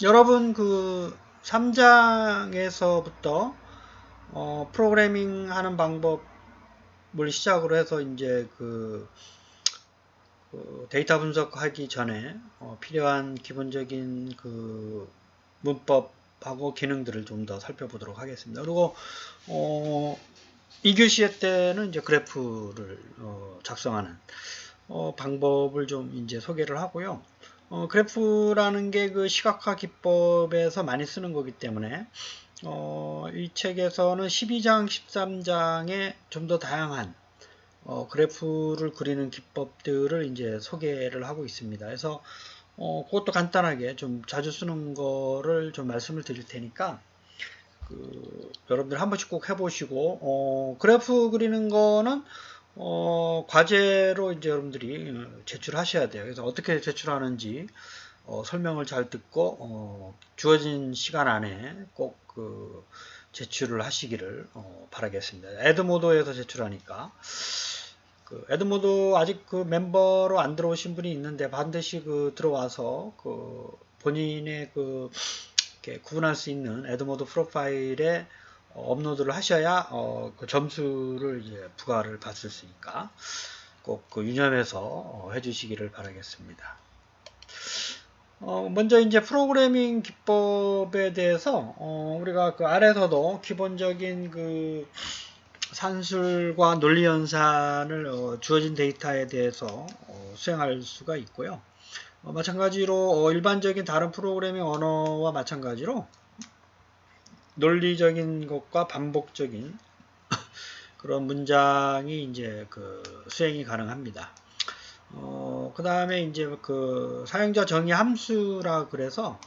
여러분 그 3장에서부터 어, 프로그래밍 하는 방법을 시작으로 해서 이제 그, 그 데이터 분석하기 전에 어, 필요한 기본적인 그 문법하고 기능들을 좀 더 살펴보도록 하겠습니다. 그리고 어, 2교시 때는 이제 그래프를 어, 작성하는 어, 방법을 좀 이제 소개를 하고요. 어, 그래프라는 게 그 시각화 기법에서 많이 쓰는 거기 때문에 어, 이 책에서는 12장, 13장에 좀 더 다양한 어, 그래프를 그리는 기법들을 이제 소개를 하고 있습니다. 그래서 어, 그것도 간단하게 좀 자주 쓰는 거를 좀 말씀을 드릴 테니까 그, 여러분들 한 번씩 꼭 해보시고 어, 그래프 그리는 거는 어, 과제로 이제 여러분들이 제출하셔야 돼요. 그래서 어떻게 제출하는지 어, 설명을 잘 듣고 어, 주어진 시간 안에 꼭 그 제출을 하시기를 어, 바라겠습니다. 에드모드에서 제출하니까 그 에드모드 아직 그 멤버로 안 들어오신 분이 있는데 반드시 그 들어와서 그 본인의 그 구분할 수 있는 에드모드 프로파일에 업로드를 하셔야 어, 그 점수를 이제 부과를 받을 수 있으니까 꼭 그 유념해서 어, 해주시기를 바라겠습니다. 어, 먼저 이제 프로그래밍 기법에 대해서 어, 우리가 그 아래서도 기본적인 그 산술과 논리 연산을 어, 주어진 데이터에 대해서 어, 수행할 수가 있고요. 어, 마찬가지로 어, 일반적인 다른 프로그래밍 언어와 마찬가지로 논리적인 것과 반복적인 그런 문장이 이제 그 수행이 가능합니다. 어, 그 다음에 이제 그 사용자 정의 함수라 그래서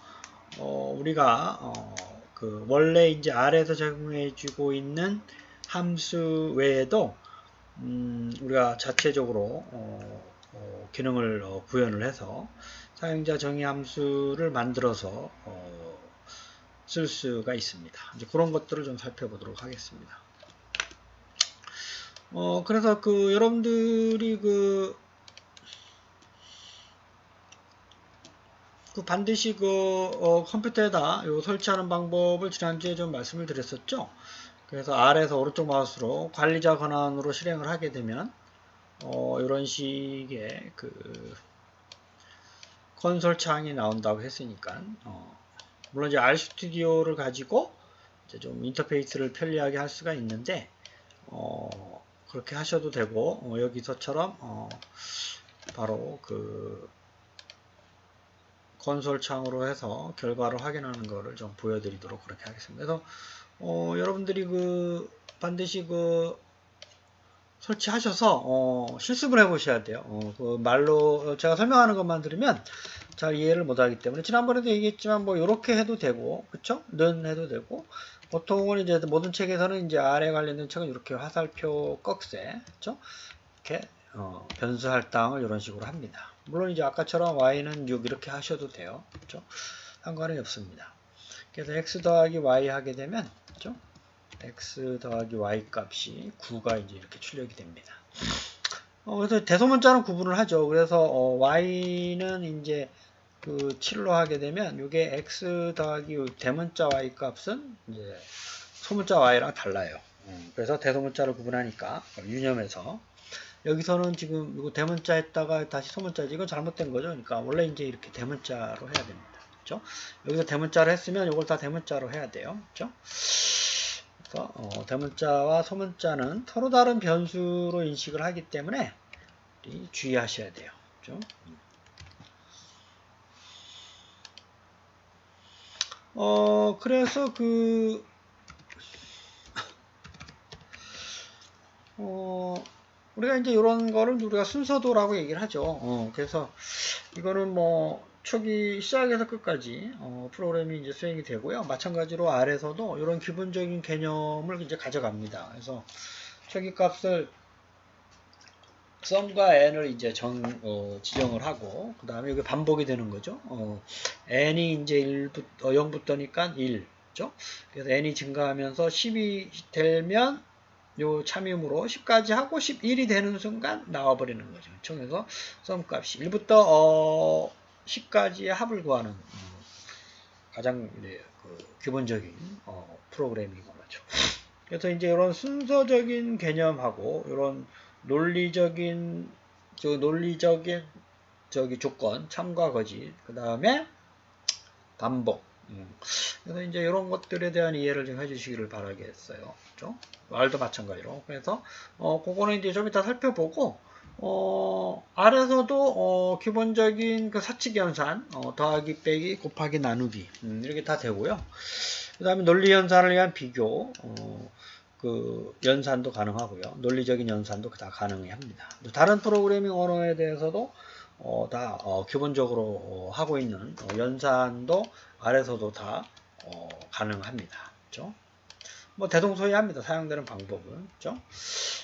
어, 우리가 어, 그 원래 이제 아래에서 제공해주고 있는 함수 외에도 음, 우리가 자체적으로 어, 어, 기능을 어, 구현을 해서 사용자 정의 함수를 만들어서 어, 쓸 수가 있습니다. 이제 그런 것들을 좀 살펴보도록 하겠습니다. 어, 그래서 그 여러분들이 그, 그 반드시 그 어, 컴퓨터에다 요 설치하는 방법을 지난주에 좀 말씀을 드렸었죠. 그래서 아래에서 오른쪽 마우스로 관리자 권한으로 실행을 하게 되면 어, 이런 식의 그 콘솔 창이 나온다고 했으니까 어, 물론 이제 RStudi오를 가지고 이제 좀 인터페이스를 편리하게 할 수가 있는데 어, 그렇게 하셔도 되고 어, 여기서처럼 어, 바로 그 콘솔 창으로 해서 결과를 확인하는 것을 좀 보여드리도록 그렇게 하겠습니다. 그래서 어, 여러분들이 그 반드시 그 설치하셔서 어, 실습을 해보셔야 돼요. 어, 그 말로 제가 설명하는 것만 들으면 잘 이해를 못하기 때문에 지난번에도 얘기했지만 뭐 이렇게 해도 되고 그쵸? 는 해도 되고 보통은 이제 모든 책에서는 이제 아래 관련된 책은 이렇게 화살표 꺽쇠 그쵸? 이렇게 어, 변수 할당을 이런 식으로 합니다. 물론 이제 아까처럼 y는 6 이렇게 하셔도 돼요. 그쵸? 상관이 없습니다. 그래서 x 더하기 y 하게 되면 그쵸? x 더하기 y 값이 9가 이제 이렇게 출력이 됩니다. 어, 그래서 대소문자는 구분을 하죠. 그래서 어, y는 이제 그 7로 하게 되면 이게 x 더하기 대문자 y 값은 이제 소문자 y랑 달라요. 음, 그래서 대소문자를 구분하니까 유념해서 여기서는 지금 이거 대문자 했다가 다시 소문자지 이건 잘못된 거죠. 그러니까 원래 이제 이렇게 대문자로 해야 됩니다. 그렇죠? 여기서 대문자로 했으면 이걸 다 대문자로 해야 돼요. 그렇죠? 어, 대문자와 소문자는 서로 다른 변수로 인식을 하기 때문에 주의하셔야 돼요. 그렇죠? 어, 그래서 그, 어, 우리가 이제 이런 거를 우리가 순서도라고 얘기를 하죠. 어, 그래서 이거는 뭐, 초기 시작에서 끝까지 어, 프로그램이 이제 수행이 되고요. 마찬가지로 아래서도 이런 기본적인 개념을 이제 가져갑니다. 그래서 초기 값을 썸과 n을 이제 정, 어, 지정을 하고, 그 다음에 이게 반복이 되는 거죠. 어, n이 이제 1부터, 어, 0부터니까 1. 죠 그래서 n이 증가하면서 10이 되면 요 참임으로 10까지 하고 11이 되는 순간 나와버리는 거죠. 그렇죠? 그래서 썸 값이 1부터 어, 10까지의 합을 구하는 음, 가장 이제 그 기본적인 어, 프로그래밍 언어죠. 그래서 이제 이런 순서적인 개념하고 이런 논리적인 저 논리적인 저기 조건 참과 거짓 그 다음에 반복 음. 그래서 이제 이런 것들에 대한 이해를 좀 해주시기를 바라겠어요. 그죠? 말도 마찬가지로. 그래서, 어, 그거는 이제 좀 이따 살펴보고, 어, 아래서도, 어, 기본적인 그 사칙 연산, 어, 더하기, 빼기, 곱하기, 나누기, 음, 이렇게 다 되고요. 그 다음에 논리 연산을 위한 비교, 어, 그 연산도 가능하고요. 논리적인 연산도 다 가능합니다. 다른 프로그래밍 언어에 대해서도 어, 다 어, 기본적으로 어, 하고 있는 어, 연산도 아래서도 다 어, 가능합니다. 그렇죠? 뭐 대동소이합니다. 사용되는 방법은 그렇죠?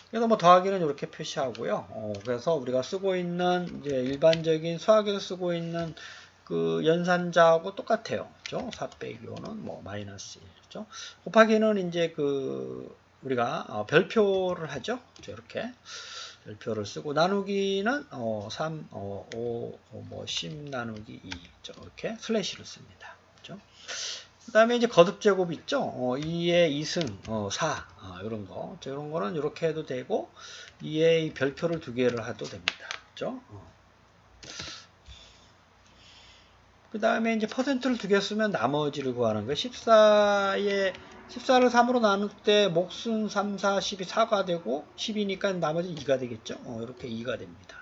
그래서 뭐 더하기는 이렇게 표시하고요. 어, 그래서 우리가 쓰고 있는 이제 일반적인 수학에서 쓰고 있는 그 연산자하고 똑같아요. 그렇죠? 4 빼기 5는 뭐 마이너스 1. 그렇죠? 곱하기는 이제 그 우리가 어, 별표를 하죠. 그렇죠? 이렇게 별표를 쓰고 나누기는 어, 3, 어, 5, 어, 뭐10 나누기 2 이렇게 슬래시를 씁니다. 그렇죠? 그 다음에 이제 거듭 제곱 있죠? 어, 2의 2승, 어, 4, 어, 이런 거. 이런 거는 이렇게 해도 되고, 2의 별표를 두 개를 해도 됩니다. 그죠? 어. 그 다음에 이제 퍼센트를 두 개 쓰면 나머지를 구하는 거예요. 14의 14를 3으로 나눌 때 목순 3, 4, 10이 4가 되고 10이니까 나머지 2가 되겠죠. 어, 이렇게 2가 됩니다.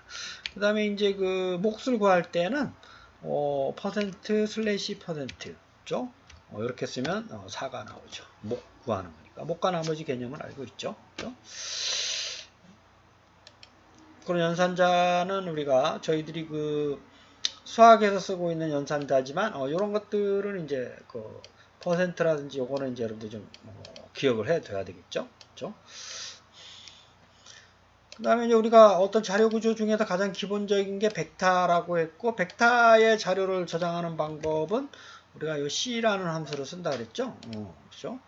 그 다음에 이제 그 몫을 구할 때는 어, 퍼센트 슬래시 퍼센트죠. 어, 이렇게 쓰면 어, 4가 나오죠. 목 구하는 거니까. 목과 나머지 개념을 알고 있죠. 그렇죠? 그런 연산자는 우리가 저희들이 그 수학에서 쓰고 있는 연산자지만 어, 이런 것들은 이제 그 퍼센트라든지 요거는 이제 여러분들 좀 어, 기억을 해 둬야 되겠죠. 그렇죠? 그 다음에 이제 우리가 어떤 자료 구조 중에서 가장 기본적인 게 벡터라고 했고 벡터의 자료를 저장하는 방법은 우리가 이 C라는 함수를 쓴다 그랬죠. 어, 그렇죠?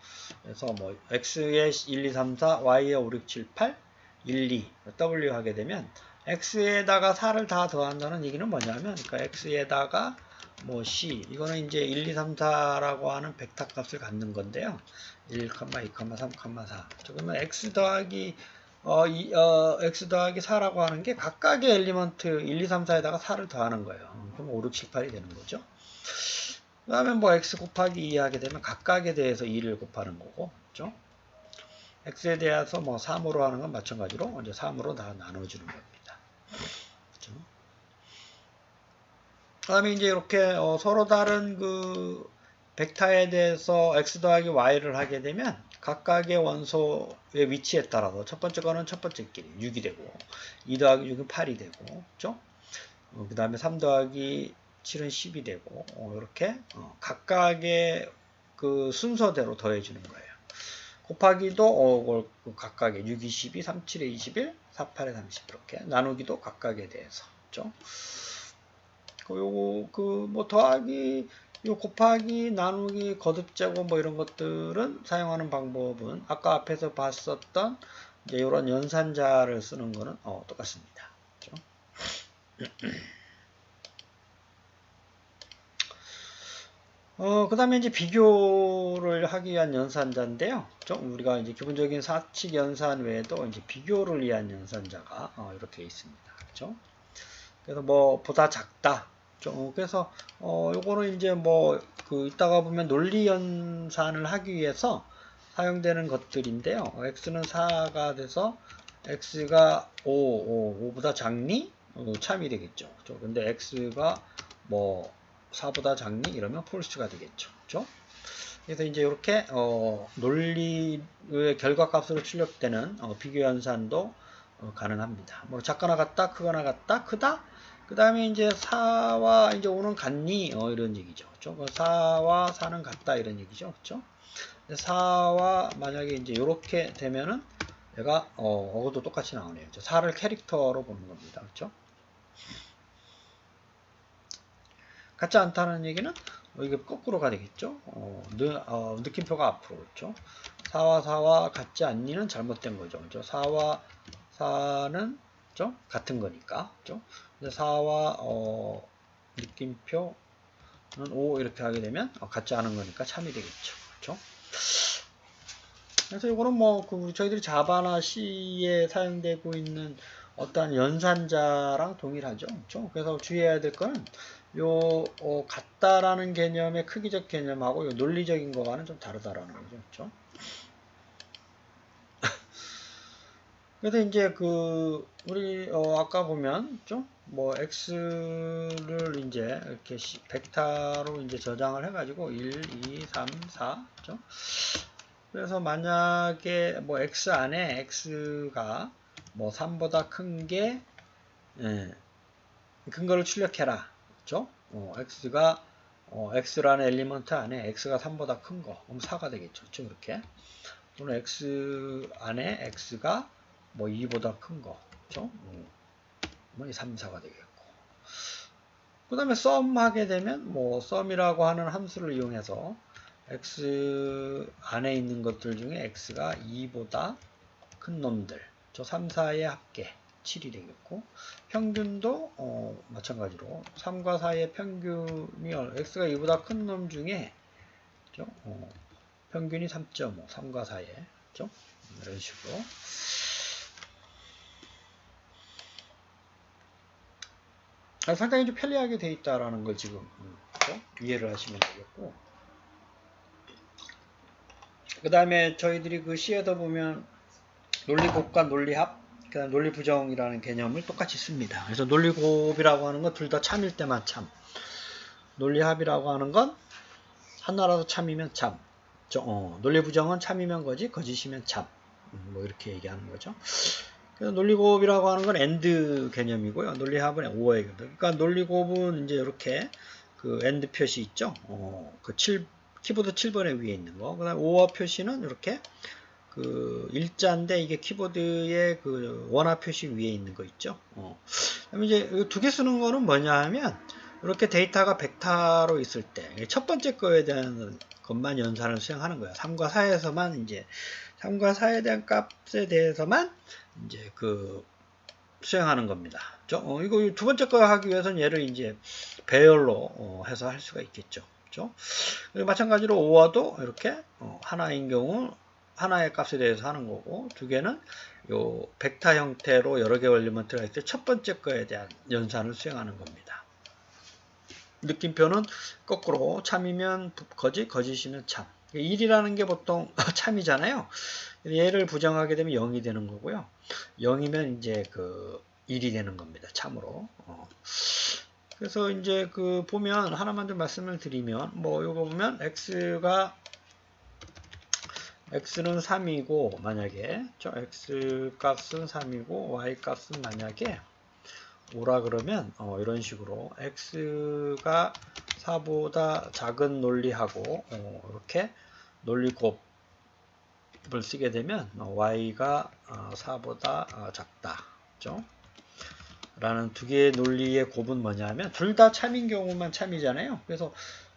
그래서 뭐 X에 1, 2, 3, 4, Y에 5, 6, 7, 8, 1, 2, W 하게 되면 X에다가 4를 다 더한다는 얘기는 뭐냐면 그러니까 X에다가 뭐 C 이거는 이제 1, 2, 3, 4라고 하는 벡터 값을 갖는 건데요. 1, 2, 3, 4. 그러면 x 더하기 어, 이, 어, x 더하기 4라고 하는 게 각각의 엘리먼트 1, 2, 3, 4에다가 4를 더하는 거예요. 그럼 5, 6, 7, 8이 되는 거죠. 그 다음에 뭐 x 곱하기 2 하게 되면 각각에 대해서 2를 곱하는 거고, 그죠? x에 대해서 뭐 3으로 하는 건 마찬가지로 이제 3으로 다 나눠주는 겁니다. 그죠? 그 다음에 이제 이렇게 어, 서로 다른 그 벡터에 대해서 x 더하기 y를 하게 되면 각각의 원소의 위치에 따라서 첫 번째 거는 첫 번째 끼리 6이 되고 2 더하기 6은 8이 되고 그죠? 어, 그 다음에 3 더하기 7은 10이 되고 어, 이렇게 어, 각각의 그 순서대로 더해주는 거예요. 곱하기도 어, 그 각각의 6, 2, 12, 3, 7에 21, 4, 8에 30 이렇게 나누기도 각각에 대해서 그죠? 요거 그 뭐 더하기 요 곱하기 나누기 거듭제곱 뭐 이런 것들은 사용하는 방법은 아까 앞에서 봤었던 이제 이런 연산자를 쓰는 거는 어, 똑같습니다. 그렇죠? 어, 그 다음에 이제 비교를 하기 위한 연산자인데요. 좀 우리가 이제 기본적인 사칙 연산 외에도 이제 비교를 위한 연산자가 어, 이렇게 있습니다. 그렇죠? 그래서 뭐 보다 작다, 어, 그래서 어, 요거는 이제 뭐 그 이따가 보면 논리 연산을 하기 위해서 사용되는 것들인데요. x는 4가 돼서 x가 5, 5, 5보다 작니? 어, 참이 되겠죠. 그렇죠? 근데 x가 뭐 4보다 작니? 이러면 폴스가 되겠죠. 그렇죠? 그래서 이제 이렇게 어, 논리의 결과값으로 출력되는 어, 비교 연산도 어, 가능합니다. 뭐 작거나 같다, 크거나 같다, 크다, 그 다음에 이제 4와 이제 5는 같니? 어, 이런 얘기죠. 그쵸? 4와 4는 같다. 이런 얘기죠. 그쵸? 4와 만약에 이제 이렇게 되면은 얘가, 어, 어도 똑같이 나오네요. 4를 캐릭터로 보는 겁니다. 그쵸? 같지 않다는 얘기는 어, 이게 거꾸로 가 되겠죠. 어, 느, 어, 느낌표가 앞으로 그렇죠. 4와 4와 같지 않니는 잘못된 거죠. 그죠? 4와 4는 같은 거니까. 그죠? 4와 어, 느낌표 5 이렇게 하게 되면 어, 같지 않은 거니까 참이 되겠죠. 그렇죠? 그래서 이거는 뭐 그 저희들이 자바나 C에 사용되고 있는 어떠한 연산자랑 동일하죠. 그렇죠? 그래서 주의해야 될 거는 요 어, 같다라는 개념의 크기적 개념하고 요 논리적인 거와는 좀 다르다라는 거죠. 그렇죠? 그래서 이제 그 우리 어 아까 보면 좀뭐 x를 이제 이렇게 시- 벡터로 이제 저장을 해 가지고 1, 2, 3, 4, 죠 그래서 만약에 뭐 x 안에 x가 뭐 3보다 큰게 예, 큰 거를 출력해라, 그죠? 어, x가 어, x라는 엘리먼트 안에 x가 3보다 큰 거, 그럼 4가 되겠죠, 그렇죠? 이렇게 또는 x 안에 x가 뭐 2보다 큰 거, 그죠? 뭐 3, 4가 되겠고. 그 다음에 sum 하게 되면 뭐 sum이라고 하는 함수를 이용해서 x 안에 있는 것들 중에 x가 2보다 큰 놈들, 저 3, 4의 합계 7이 되겠고 평균도 어, 마찬가지로 3과 4의 평균이 어, x가 2보다 큰 놈 중에 그죠? 어, 평균이 3.5, 3과 4의 그죠? 이런 식으로 아, 상당히 좀 편리하게 돼 있다라는 걸 지금 음, 그죠? 이해를 하시면 되겠고 그 다음에 저희들이 그 C에다 보면 논리곱과 논리합 그 다음 논리 부정이라는 개념을 똑같이 씁니다 그래서 논리곱이라고 하는 건 둘 다 참일 때만 참 논리 합이라고 하는 건 하나라도 참이면 참 저, 어, 논리 부정은 참이면 거짓 거짓이면 참 음, 뭐 이렇게 얘기하는 거죠 논리곱이라고 하는 건 엔드 개념이고요. 논리 합은 오어의 개념. 그러니까 논리곱은 이제 이렇게 그 엔드 표시 있죠. 어, 그 7, 키보드 7번에 위에 있는 거. 그 다음 오어 표시는 이렇게 그 일자인데 이게 키보드의 그 원화 표시 위에 있는 거 있죠. 어. 이제 두 개 쓰는 거는 뭐냐 하면 이렇게 데이터가 벡터로 있을 때 첫 번째 거에 대한 것만 연산을 수행하는 거예요. 3과 4에서만 이제 3과 4에 대한 값에 대해서만 이제 그 수행하는 겁니다. 저, 어, 이거 두 번째 거 하기 위해서는 얘를 이제 배열로 어, 해서 할 수가 있겠죠. 그죠? 마찬가지로 5와도 이렇게 어, 하나인 경우 하나의 값에 대해서 하는 거고 두 개는 요 벡터 형태로 여러 개 엘리먼트가 있을 때 첫 번째 거에 대한 연산을 수행하는 겁니다. 느낌표는 거꾸로 참이면 거짓, 거짓이면 참. 1이라는 게 보통 참이잖아요. 얘를 부정하게 되면 0이 되는 거고요. 0이면 이제 그 1이 되는 겁니다. 참으로. 어. 그래서 이제 그 보면 하나만 좀 말씀을 드리면 뭐 이거 보면 x가 x는 3이고 만약에 저 x 값은 3이고 y 값은 만약에 5라 그러면 어, 이런 식으로 x가 4보다 작은 논리하고 어, 이렇게 논리곱 을 쓰게 되면 어, y가 4보다 작다. 그죠? 라는 두 개의 논리의 곱은 뭐냐면 둘 다 참인 경우만 참이잖아요. 그래서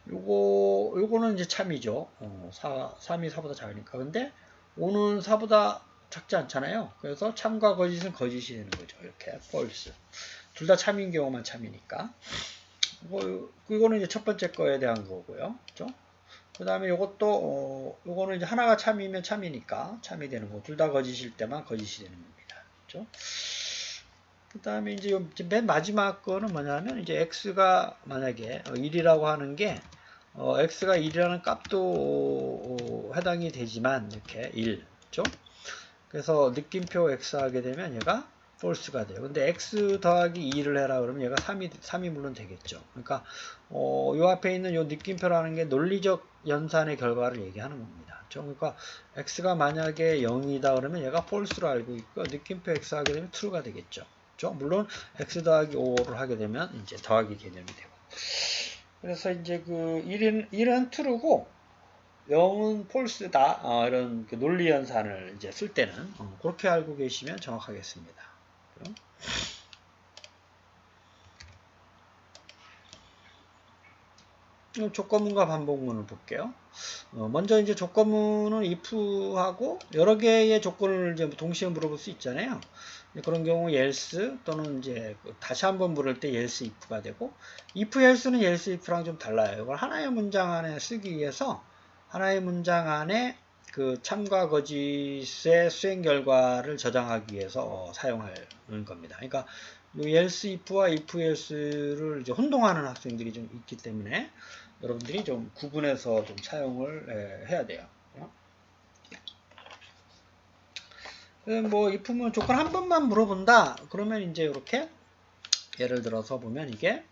요거 요거는 이제 참이죠. 어, 4, 3이 4보다 작으니까. 근데 5는 4보다 작지 않잖아요. 그래서 참과 거짓은 거짓이 되는 거죠. 이렇게 false. 둘 다 참인 경우만 참이니까. 뭐, 이거는 이제 첫 번째 거에 대한 거고요. 그죠? 그 다음에 이것도 어, 요거는 이제 하나가 참이면 참이니까 참이 되는 거. 둘 다 거짓일 때만 거짓이 되는 겁니다. 그죠? 그 다음에 이제 맨 마지막 거는 뭐냐면 이제 x가 만약에 1이라고 하는 게 어, x가 1이라는 값도 어, 해당이 되지만 이렇게 1, 죠? 그래서 느낌표 x 하게 되면 얘가 false가 돼요. 근데 x 더하기 2를 해라 그러면 얘가 3이, 3이 물론 되겠죠. 그러니까 어, 요 앞에 있는 요 느낌표라는 게 논리적 연산의 결과를 얘기하는 겁니다. 그러니까 x가 만약에 0이다 그러면 얘가 false로 알고 있고 느낌표 x 하게 되면 true가 되겠죠. 그렇죠? 물론 x 더하기 5를 하게 되면 이제 더하기 개념이 되고. 그래서 이제 그 1은 1은 true고 0은 false다. 어, 이런 그 논리 연산을 이제 쓸 때는 어, 그렇게 알고 계시면 정확하겠습니다. 그럼 조건문과 반복문을 볼게요. 어, 먼저 이제 조건문은 if하고 여러 개의 조건을 이제 동시에 물어볼 수 있잖아요. 그런 경우 else 또는 이제 그 다시 한번 물을 때 else if가 되고 if else는 else if랑 좀 달라요. 이걸 하나의 문장 안에 쓰기 위해서 하나의 문장 안에 그 참과 거짓의 수행 결과를 저장하기 위해서 어, 사용하는 겁니다. 그러니까 이 else if와 if else를 이제 혼동하는 학생들이 좀 있기 때문에 여러분들이 좀 구분해서 좀 사용을 예, 해야 돼요. 그뭐 if면 조건 한 번만 물어본다. 그러면 이제 이렇게 예를 들어서 보면 이게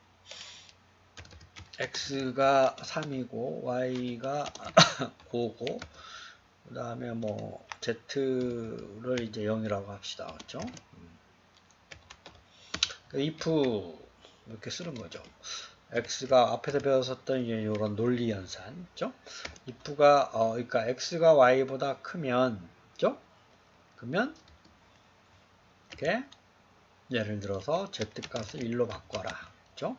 x가 3이고 y가 5고 그 다음에 뭐 z를 이제 0이라고 합시다. 그렇죠? if 이렇게 쓰는 거죠. x가 앞에서 배웠었던 이런 논리 연산, 죠 if가 어, 그러니까 x가 y보다 크면, 죠 그러면 이렇게 예를 들어서 z 값을 1로 바꿔라, 죠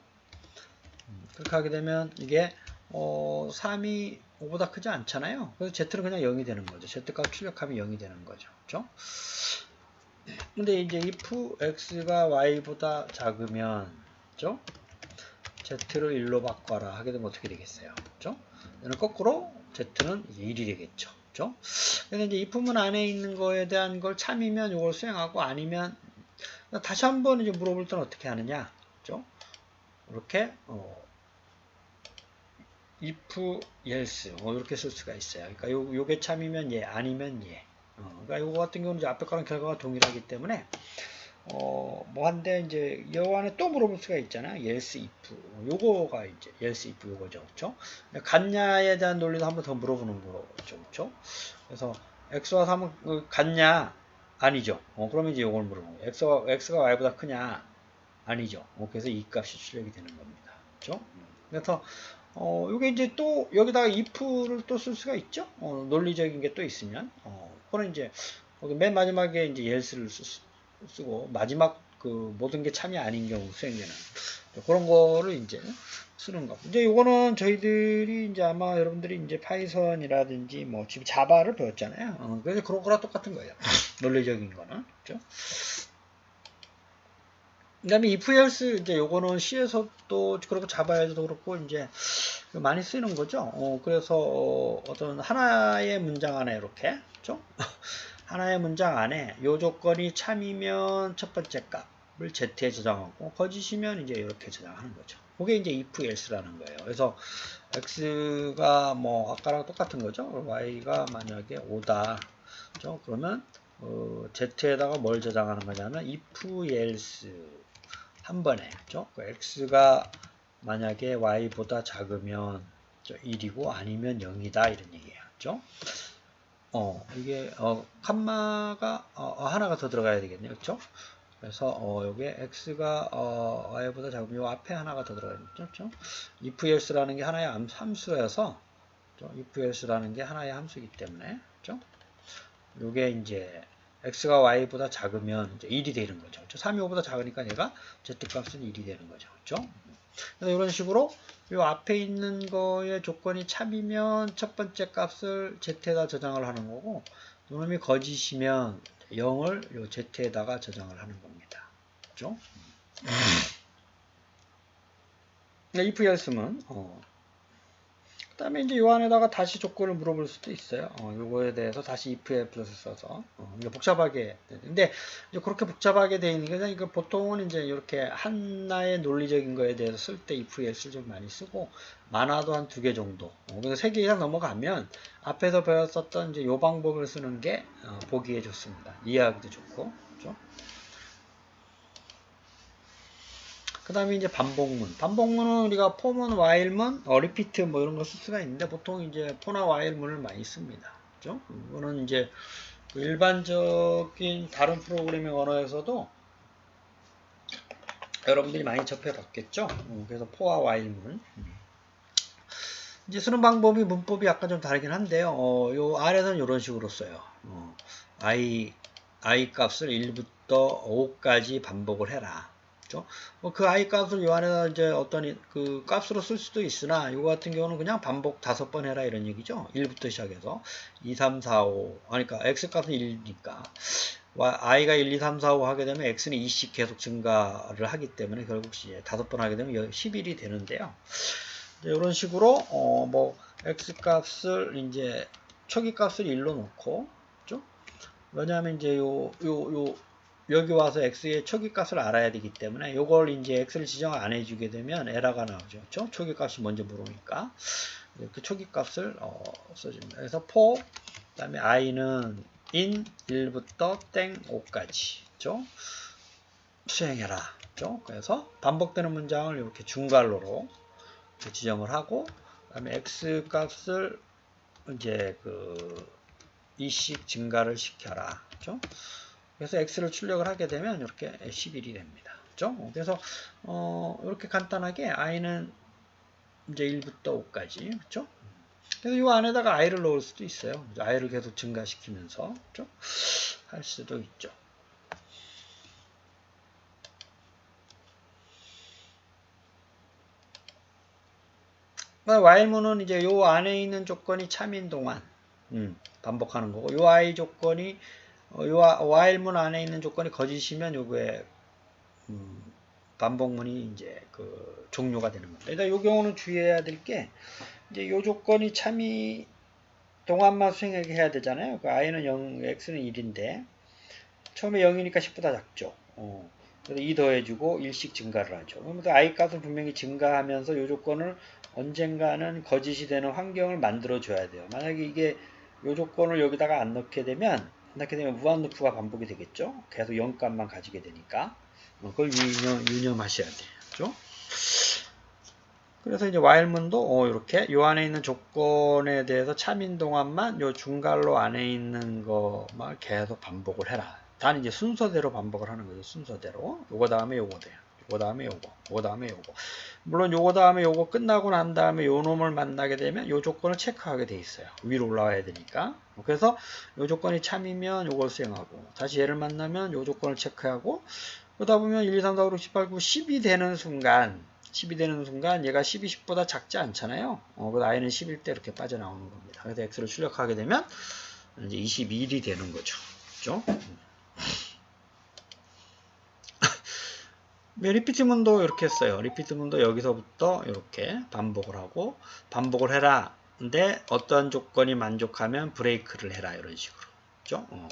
음, 그렇게 하게 되면 이게 어, 3이 5보다 크지 않잖아요. 그래서 z는 그냥 0이 되는 거죠. z 값 출력하면 0이 되는 거죠. 그죠? 근데 이제 if x가 y보다 작으면, 그죠? z를 1로 바꿔라 하게 되면 어떻게 되겠어요? 그죠? 거꾸로 z는 1이 되겠죠. 그죠? 근데 이제 if문 안에 있는 거에 대한 걸 참이면 이걸 수행하고 아니면 다시 한번 이제 물어볼 때는 어떻게 하느냐? 그죠? 이렇게 어, if else 어, 이렇게 쓸 수가 있어요. 그러니까 요, 요게 참이면 예, 아니면 예. 어, 그러니까 요거 같은 경우는 이제 앞에 거랑 결과가 동일하기 때문에 어, 뭐 한데 이제 요 안에 또 물어볼 수가 있잖아요. else if. 요거가 이제 else if 요거죠. 그렇죠? 같냐에 대한 논리도 한번 더 물어보는 거죠. 그렇죠? 그래서 x와 3은 같냐? 아니죠. 어, 그러면 이제 요걸 물어보는 거예요. x가, x가 y보다 크냐? 아니죠. 어, 그래서 이 값이 출력이 되는 겁니다. 그렇죠? 그래서 어, 요게 이제 또 여기다가 if를 또 쓸 수가 있죠. 어, 논리적인 게 또 있으면 어, 그거는 이제 맨 마지막에 이제 else를 쓰, 쓰고 마지막 그 모든 게 참이 아닌 경우 수행되는 그런 거를 이제 쓰는 거. 이제 요거는 저희들이 이제 아마 여러분들이 이제 파이썬이라든지 뭐 지금 자바를 배웠잖아요. 어, 그래서 그런 거랑 똑같은 거예요. 논리적인 거는. 그죠? 그 다음에 if else 이제 요거는 C에서 도 그렇고 자바에서도 그렇고 이제 많이 쓰는 거죠. 어, 그래서 어떤 하나의 문장 안에 이렇게 그죠? 하나의 문장 안에 요 조건이 참이면 첫 번째 값을 z에 저장하고 거짓이면 이제 이렇게 저장하는 거죠. 그게 이제 if else라는 거예요. 그래서 x가 뭐 아까랑 똑같은 거죠. y가 만약에 5다. 그죠? 그러면 어, z에다가 뭘 저장하는 거냐면 if else 한 번에 그죠? 그 x가 만약에 y보다 작으면 1이고 아니면 0이다 이런 얘기예요. 그죠? 어, 이게 어, 칸마가 어, 하나가 더 들어가야 되겠네요. 그렇죠? 그래서 어, 요게 x가 어, y보다 작으면 요 앞에 하나가 더 들어가야 되겠죠? 그렇죠? if else라는 게 하나의 함수여서 그렇죠? if else라는 게 하나의 함수이기 때문에 그렇죠? 요게 이제 x가 y보다 작으면 이제 1이 되는 거죠. 그렇죠? 3이 5보다 작으니까 얘가 z값은 1이 되는 거죠. 그렇죠? 그래서 이런 식으로 이 앞에 있는 거의 조건이 참이면 첫 번째 값을 z에다 저장을 하는 거고 요놈이 거짓이면 0을 요 z에다가 저장을 하는 겁니다. 그렇죠? if else면 어, 그 다음에 이제 요 안에다가 다시 조건을 물어볼 수도 있어요. 어, 요거에 대해서 다시 if 플러스 써서 어, 복잡하게 근데 이제 그렇게 복잡하게 되어 있는 게 그러니까 보통은 이제 이렇게 하나의 논리적인 거에 대해서 쓸 때 if else를 좀 많이 쓰고 많아도 한 두 개 정도. 어, 그래서 세 개 이상 넘어가면 앞에서 배웠었던 이제 요 방법을 쓰는 게 어, 보기에 좋습니다. 이해하기도 좋고. 그렇죠? 그 다음에 이제 반복문. 반복문은 우리가 포문, 와일문, 어, 리피트 뭐 이런 거 쓸 수가 있는데 보통 이제 포나 와일문을 많이 씁니다. 그죠? 이거는 이제 그 일반적인 다른 프로그래밍 언어에서도 여러분들이 많이 접해봤겠죠? 어, 그래서 포와 와일문. 이제 쓰는 방법이 문법이 약간 좀 다르긴 한데요. 어, 요 아래는 이런 식으로 써요. 어, i, i 값을 1부터 5까지 반복을 해라. 있죠. 뭐그 i 값을 요 안에다 이제 어떤 그 값으로 쓸 수도 있으나 이거 같은 경우는 그냥 반복 다섯 번 해라 이런 얘기죠. 1부터 시작해서 2, 3, 4, 5. 그러니까 x 값은 1이니까 y- i가 1, 2, 3, 4, 5 하게 되면 x는 2씩 계속 증가를 하기 때문에 결국 이제 다섯 번 하게 되면 11이 되는데요. 이런 식으로 어 뭐 x 값을 이제 초기 값을 1로 놓고 그죠? 왜냐하면 이제 요 요 요 여기 와서 x의 초기 값을 알아야 되기 때문에 요걸 이제 x를 지정 안 해주게 되면 에러가 나오죠. 그렇죠? 초기 값이 먼저 물어오니까 이렇게 초기 값을 어, 써줍니다. 그래서 for 그다음에 i는 in 1부터 땡 5까지 그죠? 수행해라. 그죠? 그래서 반복되는 문장을 이렇게 이렇게 지정을 하고 그다음에 x 값을 이제 그 2씩 증가를 시켜라. 그죠? 그래서 x를 출력을 하게 되면 이렇게 11이 됩니다. 그죠? 그래서 어, 이렇게 간단하게 i는 이제 1부터 5까지. 그죠? 그래서 이 안에다가 i를 넣을 수도 있어요. i를 계속 증가시키면서 그죠? 할 수도 있죠. while문은 이제 요 안에 있는 조건이 참인 동안 음, 반복하는 거고 요 i 조건이 어, 요 while문 안에 있는 조건이 거짓이면 요거에 음, 반복문이 이제 그 종료가 되는 겁니다. 일단 요 경우는 주의해야 될 게 이제 요 조건이 참이 동안만 수행하게 해야 되잖아요. 그 i는 0, x는 1인데 처음에 0이니까 10보다 작죠. 어. 그래서 2 더해주고 1씩 증가를 하죠. 그러면서 i 값은 분명히 증가하면서 이 조건을 언젠가는 거짓이 되는 환경을 만들어 줘야 돼요. 만약에 이게 이 조건을 여기다가 안 넣게 되면 안 넣게 되면 무한 루프가 반복이 되겠죠. 계속 0값만 가지게 되니까 어, 그걸 유념, 유념하셔야 돼요. 그래서 이제 while문도 어, 이렇게 요 안에 있는 조건에 대해서 참인 동안만 요 중괄호 안에 있는 것만 계속 반복을 해라. 단 이제 순서대로 반복을 하는 거죠. 순서대로. 요거 다음에 요거 돼요. 요거 다음에 요거. 요거 다음에 요거. 물론 요거 다음에 요거 끝나고 난 다음에 요 놈을 만나게 되면 요 조건을 체크하게 돼 있어요. 위로 올라와야 되니까. 그래서 요 조건이 참이면 요걸 수행하고 다시 얘를 만나면 요 조건을 체크하고 그러다 보면 1, 2, 3, 4, 5, 6, 7, 8, 9, 10이 되는 순간 10이 되는 순간 얘가 12, 10보다 작지 않잖아요. 어, 그 i는 11대 이렇게 빠져나오는 겁니다. 그래서 x를 출력하게 되면 이제 21이 되는 거죠. 그죠? 네, 리피트문도 이렇게 했어요. 리피트문도 여기서부터 이렇게 반복을 하고 반복을 해라. 근데 어떠한 조건이 만족하면 브레이크를 해라 이런 식으로. 그죠? 어.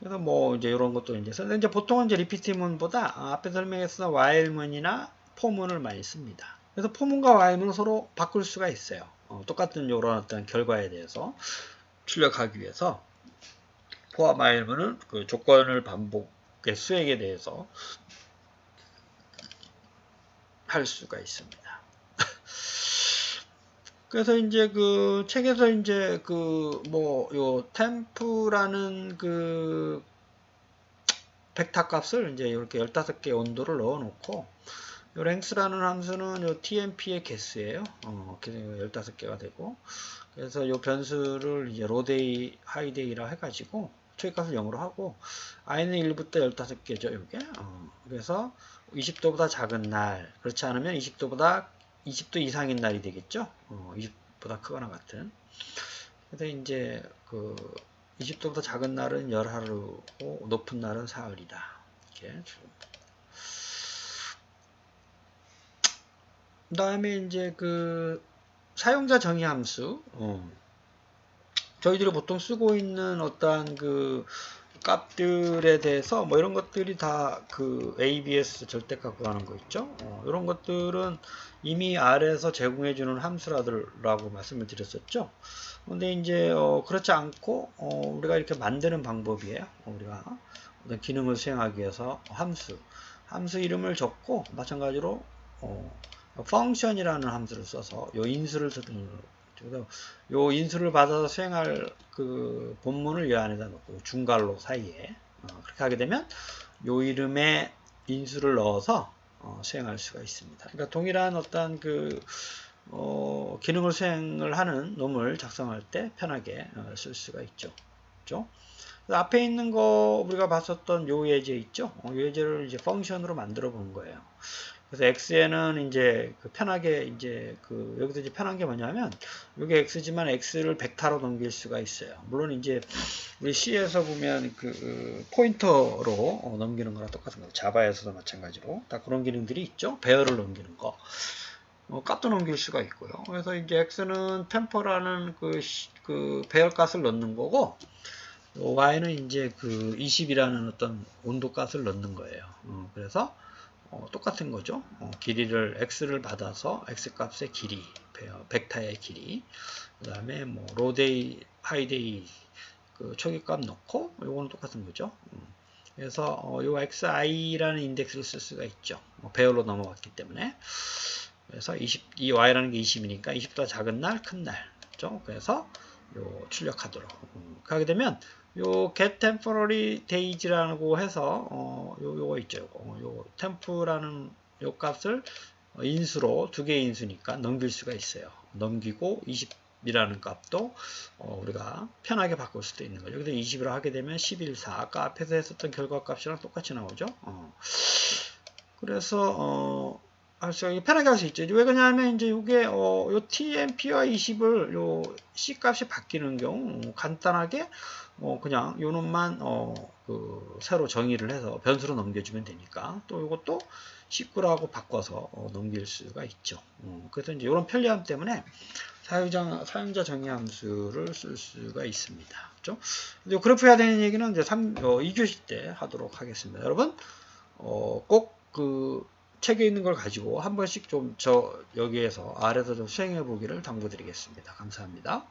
그래서 뭐 이제 이런 것도 이제 근데 이제 보통은 이제 리피트문보다 아, 앞에 설명했던 while문이나 for문을 많이 씁니다. 그래서 for문과 while문은 서로 바꿀 수가 있어요. 어, 똑같은 이런 어떤 결과에 대해서 출력하기 위해서 for와 while문은 그 조건을 반복의 수행에 대해서 할 수가 있습니다. 그래서 이제 그 책에서 이제 그 뭐 요 템프라는 그 벡터 값을 이제 이렇게 15개 온도를 넣어 놓고 요 랭스라는 함수는 요 tmp의 개수예요. 어, 15개가 되고 그래서 요 변수를 이제 로데이 하이데이라 해 가지고 초기값을 0으로 하고 i는 1부터 15개죠, 요게. 어, 그래서 20도보다 작은 날, 그렇지 않으면 20도보다 20도 이상인 날이 되겠죠. 어, 20보다 크거나 같은. 그래서 이제 그 20도보다 작은 날은 열하루고 높은 날은 사흘이다. 이렇게 그 다음에 이제 그 사용자 정의 함수. 어. 저희들이 보통 쓰고 있는 어떠한 그 값들에 대해서 뭐 이런 것들이 다 그 ABS 절대값 구하는 거 있죠. 어, 이런 것들은 이미 R에서 제공해 주는 함수라고 말씀을 드렸었죠. 근데 이제 어, 그렇지 않고 어, 우리가 이렇게 만드는 방법이에요. 어, 우리가 어떤 기능을 수행하기 위해서 함수 함수 이름을 적고 마찬가지로 어, 펑션이라는 함수를 써서 요 인수를 그래서 요 인수를 받아서 수행할 그 본문을 이 안에다 놓고 중괄호 사이에 어, 그렇게 하게 되면 요 이름에 인수를 넣어서 어, 수행할 수가 있습니다. 그러니까 동일한 어떤 그 어, 기능을 수행을 하는 놈을 작성할 때 편하게 어, 쓸 수가 있죠. 그렇죠? 앞에 있는 거 우리가 봤었던 요 예제 있죠? 요 예제를 이제 펑션으로 만들어 본 거예요. 그래서 x에는 이제 그 편하게 이제 그 여기서 이제 편한 게 뭐냐면 이게 x지만 x를 벡터로 넘길 수가 있어요. 물론 이제 우리 C에서 보면 그 포인터로 어, 넘기는 거랑 똑같은 거죠. 자바에서도 마찬가지로 다 그런 기능들이 있죠. 배열을 넘기는 거. 어, 값도 넘길 수가 있고요. 그래서 이제 x는 템퍼라는 그, 시- 그 배열 값을 넣는 거고 y는 이제 그 20이라는 어떤 온도 값을 넣는 거예요. 어, 그래서 어, 똑같은 거죠. 어, 길이를 x를 받아서 x 값의 길이, 벡터의 길이, 그 다음에 뭐 로데이, 하이데이 그 초기값 넣고 요거는 똑같은 거죠. 음. 그래서 어, 요 xi라는 인덱스를 쓸 수가 있죠. 뭐 배열로 넘어갔기 때문에. 그래서 20, 이 y라는 게 20이니까 20보다 작은 날, 큰 날. 죠 그래서 요 출력하도록. 음, 하게 되면 요 get temporary days라고 해서 어, 요 요거 있죠. 요거. 요 temp라는 요 값을 어, 인수로 두 개의 인수니까 넘길 수가 있어요. 넘기고 20이라는 값도 어, 우리가 편하게 바꿀 수도 있는 거죠. 여기서 20으로 하게 되면 11사 아까 앞에서 했었던 결과 값이랑 똑같이 나오죠. 어. 그래서 어, 편하게 할수 있죠. 왜 그러냐면 이제 이게 어, 요 TMP와 20을 요 C 값이 바뀌는 경우 어, 간단하게 어, 그냥 요 놈만 어, 그 새로 정의를 해서 변수로 넘겨주면 되니까 또 이것도 19라고 바꿔서 어, 넘길 수가 있죠. 어, 그래서 이제 이런 편리함 때문에 사용자, 사용자 정의 함수를 쓸 수가 있습니다. 그죠? 이 그래프 해야 되는 얘기는 이제 3, 어, 2교시 때 하도록 하겠습니다. 여러분, 어, 꼭그 책에 있는 걸 가지고 한 번씩 좀 저 여기에서 아래서 좀 수행해 보기를 당부드리겠습니다. 감사합니다.